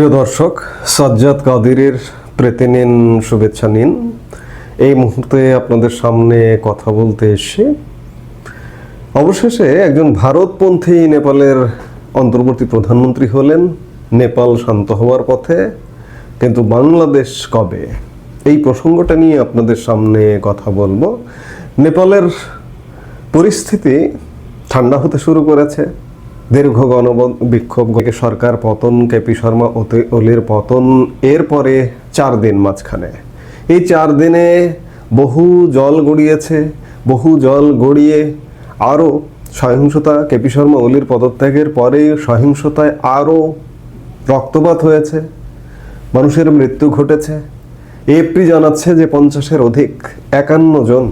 প্রিয় দর্শক, সাজ্জাদ কাদিরের প্রীতি নিন শুভেচ্ছা নিন। এই মুহূর্তে আপনাদের সামনে কথা বলতে এসে অবশেষে একজন ভারতপন্থী নেপালের অন্তর্বর্তী প্রধানমন্ত্রী হলেন। নেপাল শান্ত হওয়ার পথে, কিন্তু বাংলাদেশ কবে? এই প্রসঙ্গটা নিয়ে আপনাদের সামনে কথা বলব। নেপালের পরিস্থিতি ঠান্ডা হতে শুরু করেছে। দীর্ঘ গণ বিক্ষোভ সরকার পতন, কেপি শর্মা ওলির পতন, এরপরে চার দিন মাঝখানে। এই চার দিনে বহু জল গড়িয়েছে, বহু জল গড়িয়ে আরও সহিংসতা, কেপি শর্মা ওলির পদত্যাগের পরে সহিংসতায় আরও রক্তপাত হয়েছে, মানুষের মৃত্যু ঘটেছে। এপ্রি জানাচ্ছে যে পঞ্চাশের অধিক একান্ন জন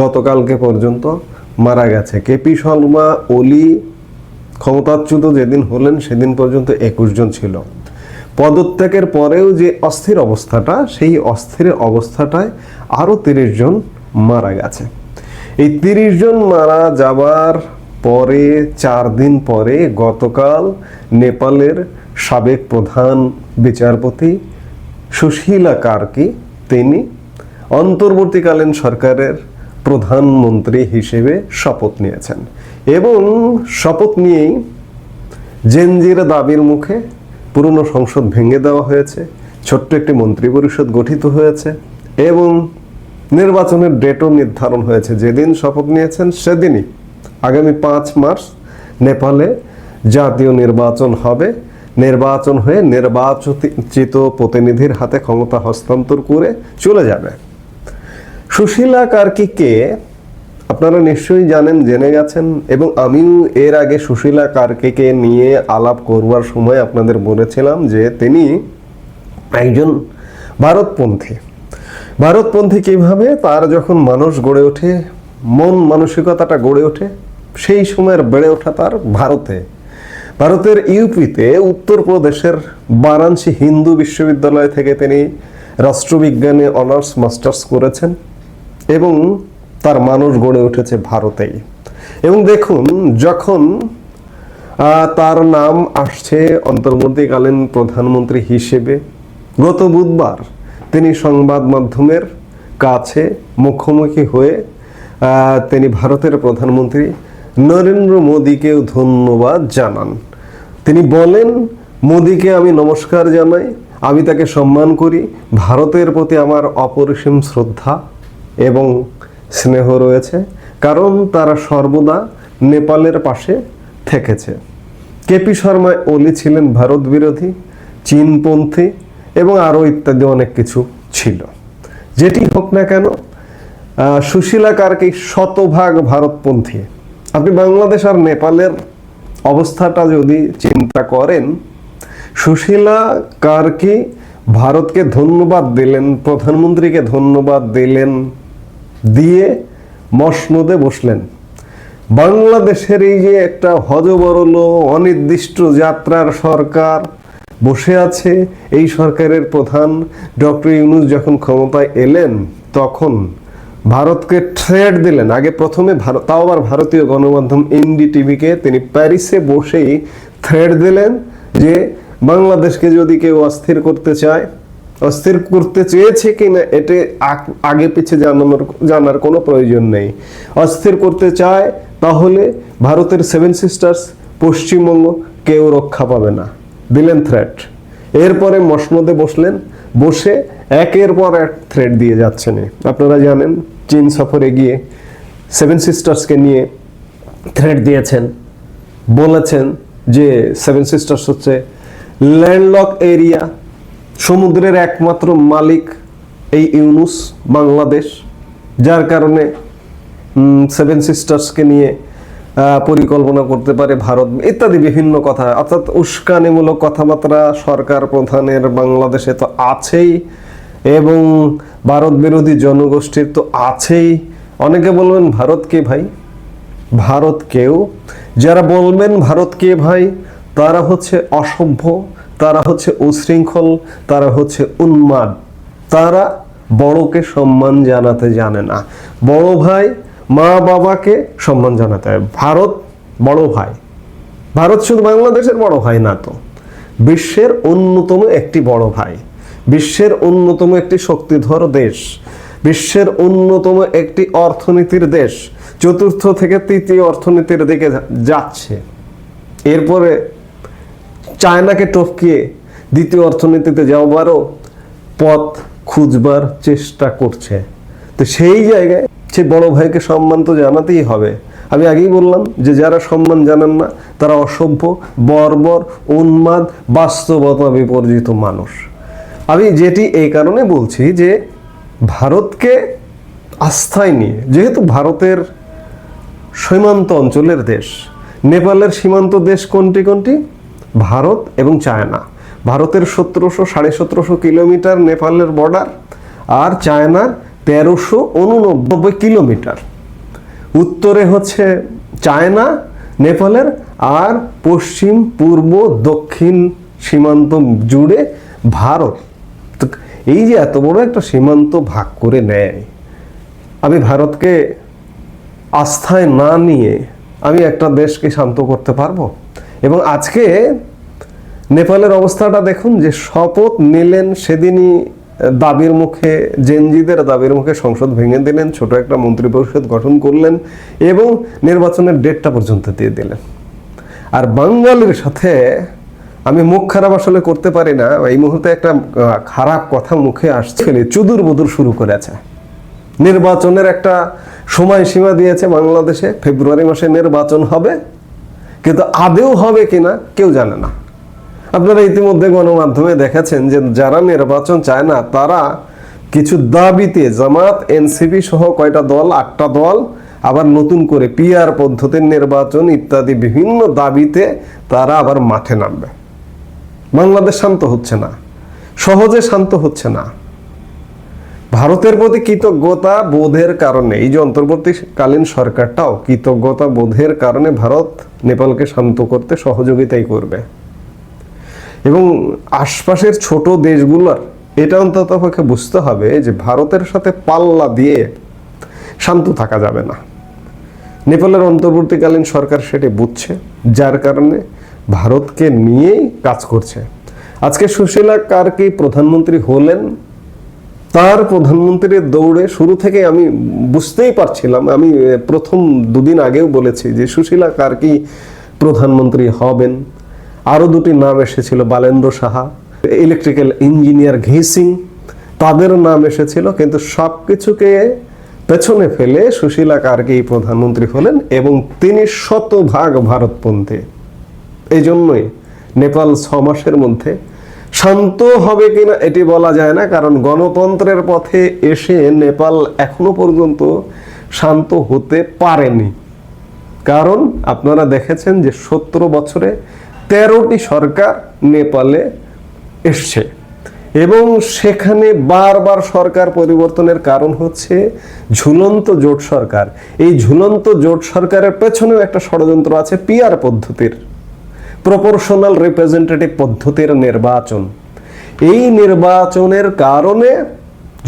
গতকালকে পর্যন্ত মারা গেছে। কেপি শর্মা ওলি ক্ষমতাচ্যুত যেদিন হলেন, সেদিন পর্যন্ত একুশ জন ছিল। পদত্যাগের পরেও যে অস্থির অবস্থাটা, সেই অস্থির অবস্থাটায় আরও তিরিশ জন মারা গেছে। এই তিরিশ জন মারা যাবার পরে, চার দিন পরে গতকাল নেপালের সাবেক প্রধান বিচারপতি সুশীলা কার্কি, তিনি অন্তর্বর্তীকালীন সরকারের প্রধানমন্ত্রী হিসেবে শপথ নিয়েছেন। এবং শপথ নিয়েই জেনজির দাবির মুখে পুরনো সংসদ ভেঙে দেওয়া হয়েছে, ছোট্ট একটি মন্ত্রী পরিষদ গঠিত হয়েছে এবং নির্বাচনের ডেটও নির্ধারণ হয়েছে। যেদিন শপথ নিয়েছেন সেদিনই, আগামী পাঁচ মার্চ, নেপালে জাতীয় নির্বাচন হবে। নির্বাচন হয়ে নির্বাচিত প্রতিনিধির হাতে ক্ষমতা হস্তান্তর করে চলে যাবে। সুশীলা কার্কিকে আপনারা নিশ্চয়ই জানেন, জেনে গেছেন, এবং আমিও এর আগে সুশীলা কার্কিকে নিয়ে আলাপ করবার সময় আপনাদের বলেছিলাম যে তিনি একজন ভারতপন্থী। ভারতপন্থী কীভাবে? তার যখন মানুষ গড়ে ওঠে, মন মানসিকতাটা গড়ে ওঠে, সেই সময়ের বেড়ে ওঠা তার ভারতে। ভারতের ইউপিতে উত্তরপ্রদেশের বারাণসী হিন্দু বিশ্ববিদ্যালয় থেকে তিনি রাষ্ট্রবিজ্ঞানে অনার্স, মাস্টার্স করেছেন। এবং তার মানুষ গড়ে উঠেছে ভারতেই। এবং দেখুন, যখন তার নাম আসছে অন্তর্বর্তীকালীন প্রধানমন্ত্রী হিসেবে, গত বুধবার তিনি সংবাদ মাধ্যমের কাছে মুখোমুখি হয়ে তিনি ভারতের প্রধানমন্ত্রী নরেন্দ্র মোদীকেও ধন্যবাদ জানান। তিনি বলেন, মোদীকে আমি নমস্কার জানাই, আমি তাকে সম্মান করি, ভারতের প্রতি আমার অপরিসীম শ্রদ্ধা। এবং স্নেহ রয়েছে, কারণ তারা সর্বদা নেপালের পাশে থেকেছে। কেপি শর্মা ওলি ছিলেন ভারত বিরোধী, চীনপন্থী এবং আরও ইত্যাদি অনেক কিছু ছিল। যেটি হোক না কেন সুশীলা কার্কি শতভাগ ভারতপন্থী। আপনি বাংলাদেশ আর নেপালের অবস্থাটা যদি চিন্তা করেন, সুশীলা কার্কি ভারতকে ধন্যবাদ দিলেন, প্রধানমন্ত্রীকে ধন্যবাদ দিলেন দিয়ে মসনদে বসলেন। বাংলাদেশের এই যে একটা হজবরল, অনির্দিষ্ট যাত্রার সরকার বসে আছে, এই সরকারের প্রধান ডক্টর ইউনুস যখন ক্ষমতায় এলেন, তখন ভারতকে থ্রেড দিলেন। আগে প্রথমে ভারত তাও আবার ভারতীয় গণমাধ্যম এনডিটিভিকে তিনি প্যারিসে বসেই থ্রেড দিলেন যে, বাংলাদেশকে যদি কেউ অস্থির করতে চায় অস্থির করতে চেয়েছে কিনা এতে আগ- আগে পিছে জানানোর, জানার কোনো প্রয়োজন নেই। অস্থির করতে চায়, তাহলে ভারতের সেভেন সিস্টার্স পশ্চিমবঙ্গ কেউ রক্ষা পাবে না। দিলেন থ্রেট এরপরে মসমদে বসলেন, বসে একের পর এক থ্রেট দিয়ে যাচ্ছেন। আপনারা জানেন, চীন সফরে গিয়ে সেভেন সিস্টার্সকে নিয়ে থ্রেট দিয়েছেন। বলেছেন যে সেভেন সিস্টার্স হচ্ছে ল্যান্ডলক এরিয়া সমুদ্রের একমাত্র মালিক এই ইউনুস বাংলাদেশ, যার কারণে সেভেন সিস্টার্সকে নিয়ে পরিকল্পনা করতে পারে ভারত, ইত্যাদি বিভিন্ন কথা। অর্থাৎ উস্কানিমূলক কথাবার্তা সরকার প্রধানের বাংলাদেশে তো আছেই, এবং ভারত বিরোধী জনগোষ্ঠীর তো আছেই। অনেকে বলবেন, ভারত কে ভাই? ভারতকেও যারা বলবেন ভারতকে ভাই? তারা হচ্ছে অসভ্য তারা হচ্ছে উশৃঙ্খল, তারা হচ্ছে উন্মাদ। তারা বড়কে সম্মান জানাতে জানে না। বড় ভাই মা বাবাকে সম্মান জানাতে হয়। ভারত বড় ভাই। ভারত শুধু বাংলাদেশের বড় ভাই না তো। বিশ্বের অন্যতম একটি বড় ভাই। বিশ্বের অন্যতম একটি শক্তিধর দেশ। বিশ্বের অন্যতম একটি অর্থনীতির দেশ। চতুর্থ থেকে তৃতীয় অর্থনীতির দিকে যাচ্ছে। এরপরে চায়নাকে টপকিয়ে দ্বিতীয় অর্থনীতিতে যাওয়ারও পথ খুঁজবার চেষ্টা করছে। তো সেই জায়গায় সে বড় ভাইকে সম্মান তো জানাতেই হবে। আমি আগেই বললাম যে যারা সম্মান জানেন না, তারা অসভ্য, বর্বর, উন্মাদ, বাস্তবতা বিপর্জিত মানুষ। আমি যেটি এই কারণে বলছি যে ভারতকে আস্থায় নিয়ে, যেহেতু ভারতের সীমান্ত অঞ্চলের দেশ, নেপালের সীমান্ত দেশ কোনটি কোনটি? ভারত এবং চায়না। ভারতের সতেরোশো, সাড়ে সতেরোশো কিলোমিটার নেপালের বর্ডার আর চায়নার তেরোশো উননব্বই কিলোমিটার। উত্তরে হচ্ছে চায়না, নেপালের আর পশ্চিম, পূর্ব, দক্ষিণ সীমান্ত জুড়ে ভারত। এই যে এত বড় একটা সীমান্ত ভাগ করে নেয়, আমি ভারতকে আস্থায় না নিয়ে আমি একটা দেশকে শান্ত করতে পারব? এবং আজকে নেপালের অবস্থাটা দেখুন যে শপথ নিলেন সেদিনই দাবির মুখে, জেনজিদের দাবির মুখে সংসদ ভেঙে দিলেন, ছোট একটা মন্ত্রী পরিষদ গঠন করলেন এবং নির্বাচনের ডেটটা পর্যন্ত দিয়ে দিলেন। আর বাঙালির সাথে আমি মুখ খারাপ আসলে করতে পারি না, এই মুহূর্তে একটা খারাপ কথা মুখে আসছে চুদুর বুদুর শুরু করেছে। নির্বাচনের একটা সময়সীমা দিয়েছে বাংলাদেশে, ফেব্রুয়ারি মাসে নির্বাচন হবে। কিন্তু আদেও হবে কিনা কেউ জানে না। আপনারা ইতিমধ্যে গণমাধ্যমে দেখেছেন যে যারা নির্বাচন চায় না, তারা কিছু দাবিতে জামাত, এনসিপি সহ কয়টা দল, আটটা দল, আবার নতুন করে পিআর পদ্ধতির নির্বাচন ইত্যাদি বিভিন্ন দাবিতে তারা আবার মাঠে নামবে। বাংলাদেশ শান্ত হচ্ছে না, সহজে শান্ত হচ্ছে না। ভারতের প্রতি কৃতজ্ঞতা বোধের কারণে, এই যে অন্তর্বর্তীকালীন সরকারটাও কৃতজ্ঞতা বোধের কারণে ভারত নেপালকে শান্ত করতে সহযোগিতাই করবে। এবং আশপাশের ছোট দেশগুলোর, এটা অন্তত পক্ষে বুঝতে হবে যে ভারতের সাথে পাল্লা দিয়ে শান্ত থাকা যাবে না। নেপালের অন্তর্বর্তীকালীন সরকার সেটি বুঝছে, যার কারণে ভারতকে নিয়েই কাজ করছে। আজকে সুশীলা কার্কি প্রধানমন্ত্রী হলেন তার প্রধানমন্ত্রীর দৌড়ে শুরু থেকে আমি বুঝতেই পারছিলাম, আমি প্রথম দুদিন আগেও বলেছি যে সুশীলা কার্কি প্রধানমন্ত্রী হবেন। আরও দুটি নাম এসেছিল, বালেন্দ্র সাহা ইলেকট্রিক্যাল ইঞ্জিনিয়ার ঘি সিং, তাদের নাম এসেছিল, কিন্তু সব কিছুকে পেছনে ফেলে সুশীলা কার্কি প্রধানমন্ত্রী হলেন এবং তিনি শতভাগ ভারতপন্থী। এই জন্যই নেপাল ছ মাসের মধ্যে শান্ত হবে কিনা এটি বলা যায় না, কারণ গণতন্ত্রের পথে এসে নেপাল এখনও পর্যন্ত শান্ত হতে পারেনি। কারণ আপনারা দেখেছেন যে সতেরো বছরে তেরোটি সরকার নেপালে এসছে। এবং সেখানে বারবার সরকার পরিবর্তনের কারণ হচ্ছে ঝুলন্ত জোট সরকার। এই ঝুলন্ত জোট সরকারের পেছনেও একটা ষড়যন্ত্র আছে পিয়ার পদ্ধতির। প্রপোর্শনাল রিপ্রেজেন্টেটিভ পদ্ধতির নির্বাচন। এই নির্বাচনের কারণে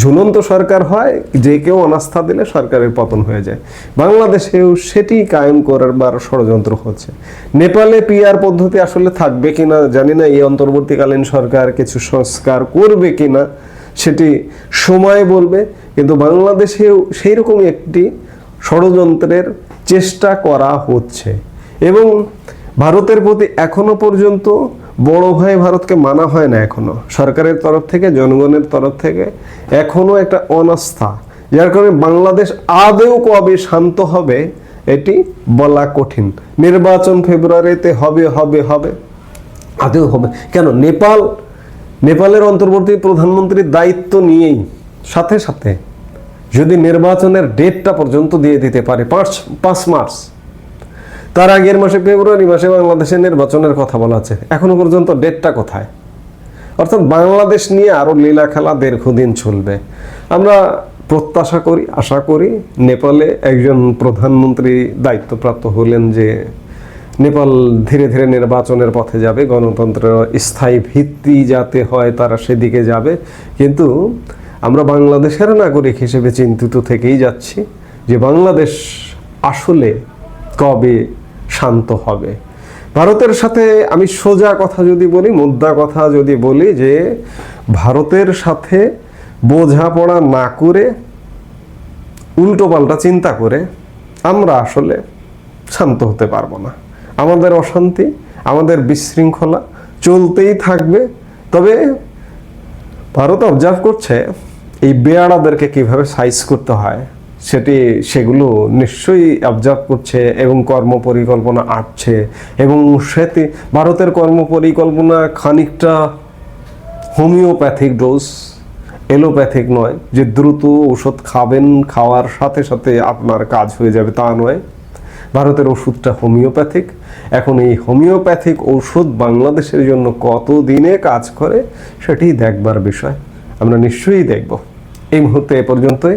ঝুলন্ত সরকার হয়, যে কেউ অনাস্থা দিলে সরকারের পতন হয়ে যায়। বাংলাদেশেও সেটি কায়েম করবার ষড়যন্ত্র হচ্ছে। নেপালে পিআর পদ্ধতি আসলে থাকবে কিনা জানি না, এই অন্তর্বর্তীকালীন সরকার কিছু সংস্কার করবে কিনা সেটি সময় বলবে। কিন্তু বাংলাদেশেও সেই রকমই একটি ষড়যন্ত্রের চেষ্টা করা হচ্ছে। এবং ভারতের প্রতি এখনও পর্যন্ত বড় ভাই ভারতকে মানা হয় না এখনও। সরকারের তরফ থেকে, জনগণের তরফ থেকে এখনও একটা অনাস্থা। যার কারণে বাংলাদেশ আদেও কবে শান্ত হবে, এটি বলা কঠিন। নির্বাচন ফেব্রুয়ারিতে হবে হবে হবে। আদেও হবে। কেন? নেপাল, নেপালের অন্তর্বর্তী প্রধানমন্ত্রীর দায়িত্ব নিয়েই, সাথে সাথে যদি নির্বাচনের ডেটটা পর্যন্ত দিয়ে দিতে পারে, পাঁচ পাঁচ মার্চ। তার আগের মাসে ফেব্রুয়ারি মাসে বাংলাদেশের নির্বাচনের কথা বলা আছে। এখনও পর্যন্ত ডেটটা কোথায়? অর্থাৎ বাংলাদেশ নিয়ে আরও লীলা খেলা দীর্ঘদিন চলবে। আমরা প্রত্যাশা করি, আশা করি নেপালে একজন প্রধানমন্ত্রী দায়িত্বপ্রাপ্ত হলেন যে নেপাল ধীরে ধীরে নির্বাচনের পথে যাবে, গণতন্ত্রের স্থায়ী ভিত্তি যাতে হয় তারা সেদিকে যাবে। কিন্তু আমরা বাংলাদেশের নাগরিক হিসেবে চিন্তিত থেকেই যাচ্ছি যে বাংলাদেশ আসলে কবে শান্ত হবে? ভারতের সাথে আমি সোজা কথা যদি বলি, মুদ্রা কথা যদি বলি যে, ভারতের সাথে বোঝাপড়া না করে, উল্টো পাল্টা চিন্তা করে আমরা আসলে শান্ত হতে পারব না। আমাদের অশান্তি, আমাদের বিশৃঙ্খলা চলতেই থাকবে। তবে ভারত অবজার্ভ করছে, এই বেয়াড়াদেরকে কীভাবে সাইজ করতে হয়? সেটি, সেগুলো নিশ্চয়ই অবজার্ভ করছে এবং কর্ম পরিকল্পনা আঁটছে এবং সেটি, ভারতের কর্ম পরিকল্পনা খানিকটা হোমিওপ্যাথিক ডোজ, এলোপ্যাথিক নয়, যে দ্রুত ওষুধ খাবেন, খাওয়ার সাথে সাথে আপনার কাজ হয়ে যাবে তা নয়। ভারতের ওষুধটা হোমিওপ্যাথিক। এখন এই হোমিওপ্যাথিক ওষুধ বাংলাদেশের জন্য কত দিনে কাজ করে সেটি দেখবার বিষয়। আমরা নিশ্চয়ই দেখব। এই মুহূর্তে এ পর্যন্তই।